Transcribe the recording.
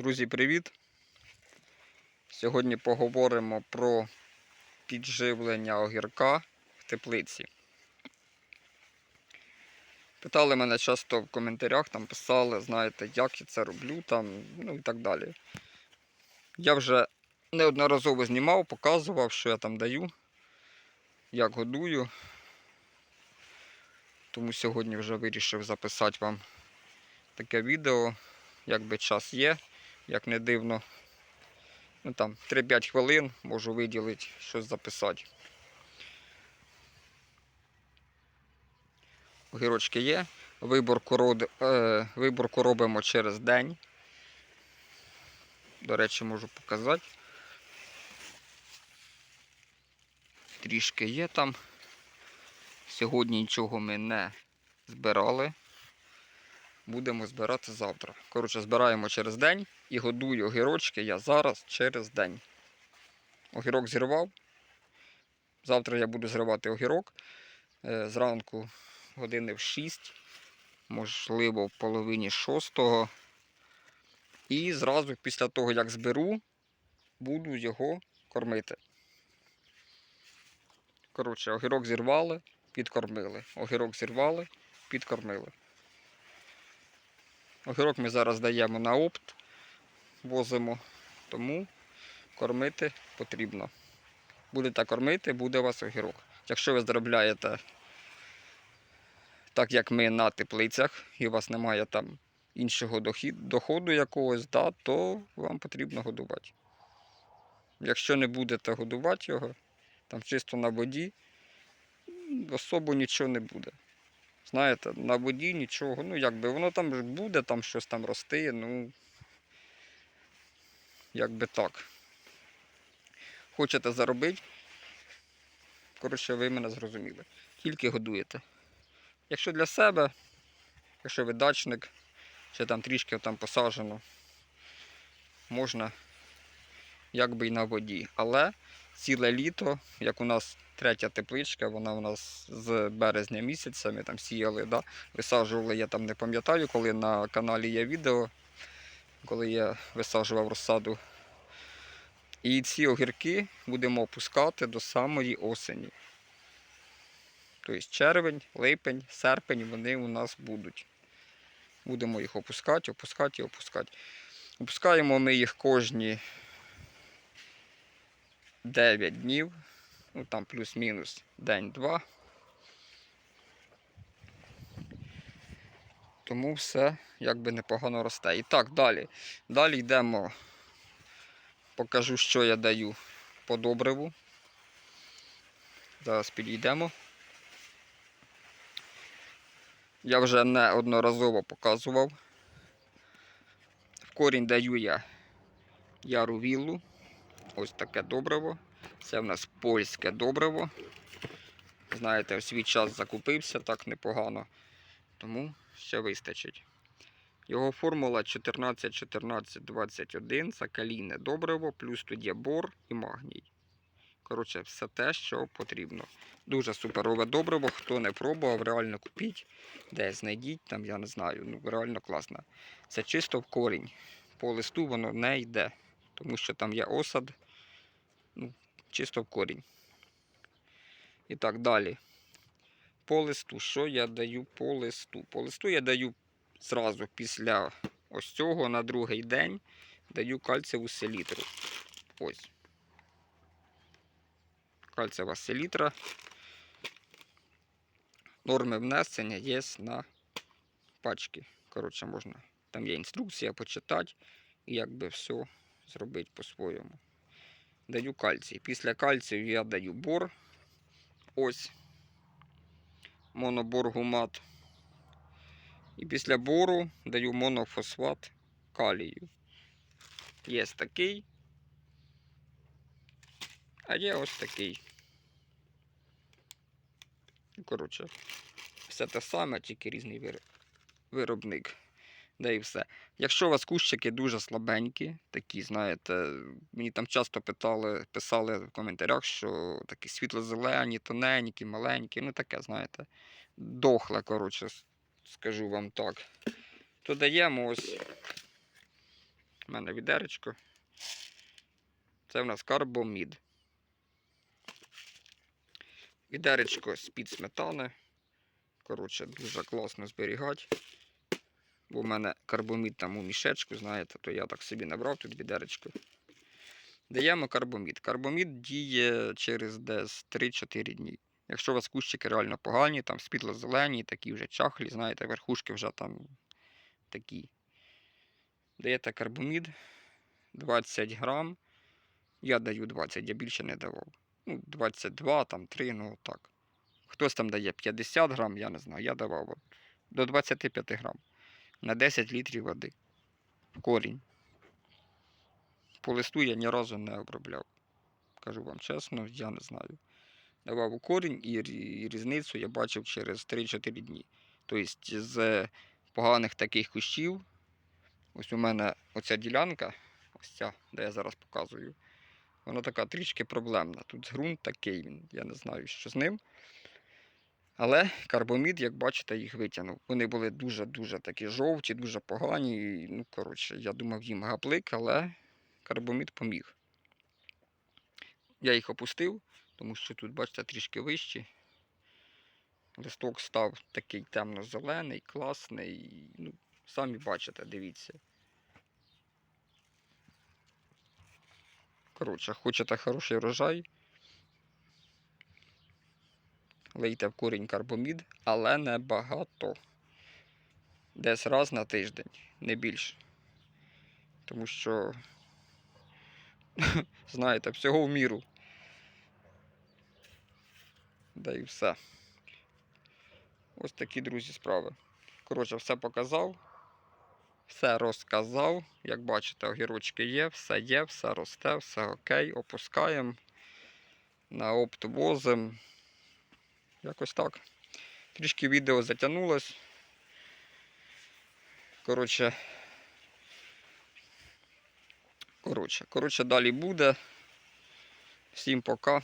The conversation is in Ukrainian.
Друзі, привіт! Сьогодні поговоримо про підживлення огірка в теплиці. Питали мене часто в коментарях, там писали, знаєте, як я це роблю, там, ну і так далі. Я вже неодноразово знімав, показував, що я там даю, як годую. Тому сьогодні вже вирішив записати вам таке відео, якби час є, як не дивно. Ну там 3-5 хвилин можу виділити, щось записати. Огірочки є. Виборку, род... е, виборку робимо через день. До речі, можу показати. Трішки є там. Сьогодні нічого ми не збирали. Будемо збирати завтра. Коротше, збираємо через день і годую огірочки я зараз через день. Огірок зірвав. Завтра я буду зривати огірок. Е, Зранку години в 6, можливо, в половині 6. І зразу після того, як зберу, буду його кормити. Коротше, огірок зірвали, підкормили. Огірок зірвали, підкормили. Огірок ми зараз даємо на опт, возимо, тому кормити потрібно. Будете кормити, буде у вас огірок. Якщо ви заробляєте так, як ми на теплицях, і у вас немає там іншого дохід, доходу якогось, да, то вам потрібно годувати. Якщо не будете годувати його, там чисто на воді, особо нічого не буде. Знаєте, на воді нічого. Ну, якби воно там буде, там щось там рости, ну. Якби так. Хочете заробити? Коротше, ви мене зрозуміли. Тільки годуєте. Якщо для себе, якщо ви дачник, чи там трішки там посаджено, можна якби і на воді. Але ціле літо, як у нас третя тепличка, вона у нас з березня місяця, ми там сіяли, да? висаджували, я там не пам'ятаю, коли на каналі є відео, коли я висаджував розсаду. І ці огірки будемо опускати до самої осені. Тобто червень, липень, серпень вони у нас будуть. Будемо їх опускати, опускати і опускати. Опускаємо ми їх кожні 9 днів, ну там плюс-мінус день-два. Тому все якби непогано росте. І так, далі. Далі йдемо, покажу, що я даю по добриву. Зараз підійдемо. Я вже неодноразово показував. В корінь даю я яру віллу. Ось таке добриво. Це в нас польське добриво. Знаєте, в свій час закупився так непогано, тому ще вистачить. Його формула 14-14-21. Це добриво, плюс тут є бор і магній. Коротше, все те, що потрібно. Дуже суперове добриво. Хто не пробував, реально купіть. Десь знайдіть, там, я не знаю. Ну, реально класно. Це чисто в корінь. По листу воно не йде, тому що там є осад. Ну, чисто в корінь. І так далі. По листу. Що я даю по листу? По листу я даю зразу після ось цього на другий день даю кальцеву селітру. Ось. Кальцева селітра. Норми внесення є на пачки. Коротше, можна. Там є інструкція почитати і якби все зробити по-своєму. Даю кальцій. Після кальцію я даю бор. Ось. Монобор гумат. І після бору даю монофосфат калію. Є такий. А є ось такий. Коротше, все те саме, тільки різний виробник. Да і все. Якщо у вас кущики дуже слабенькі, такі, знаєте, мені там часто питали, писали в коментарях, що такі світло-зелені, тоненькі, маленькі, ну таке, знаєте, дохле, коротше, скажу вам так. То даємо ось У мене відеречко. Це в нас карбомід. Відеречко з-під сметани. Коротше, дуже класно зберігати. Бо в мене карбомід там у мішечку, знаєте, то я так собі набрав тут відеречко. Даємо карбомід. Карбомід діє через десь 3-4 дні. Якщо у вас кущики реально погані, там світло-зелені, такі вже чахлі, знаєте, верхушки вже там такі. Даєте карбомід 20 грам. Я даю 20, я більше не давав. Ну, 22, там 3, ну так. Хтось там дає 50 грам, я не знаю, я давав до 25 грам на 10 літрів води. В корінь. По листу я ні разу не обробляв. Кажу вам чесно, я не знаю. Давав у корінь і різницю я бачив через 3-4 дні. Тобто з поганих таких кущів, ось у мене оця ділянка, ось ця, де я зараз показую, вона така трішки проблемна. Тут ґрунт такий, я не знаю, що з ним. Але карбомід, як бачите, їх витягнув. Вони були дуже-дуже такі жовті, дуже погані. І, ну, коротше, я думав їм гаплик, але карбомід поміг. Я їх опустив, тому що тут, бачите, трішки вищі. Листок став такий темно-зелений, класний. Ну, самі бачите, дивіться. Коротше, хочете хороший врожай. Лийте в корінь карбомід, але не багато. Десь раз на тиждень, не більше. Тому що, знаєте, всього в міру. Да і все. Ось такі, друзі, справи. Коротше, все показав, все розказав. Як бачите, огірочки є, все є, все росте, все окей. Опускаємо. На опт возимо. Якось так. Трішки відео затягнулось. Коротше. Коротше, коротше, далі буде. Всім пока.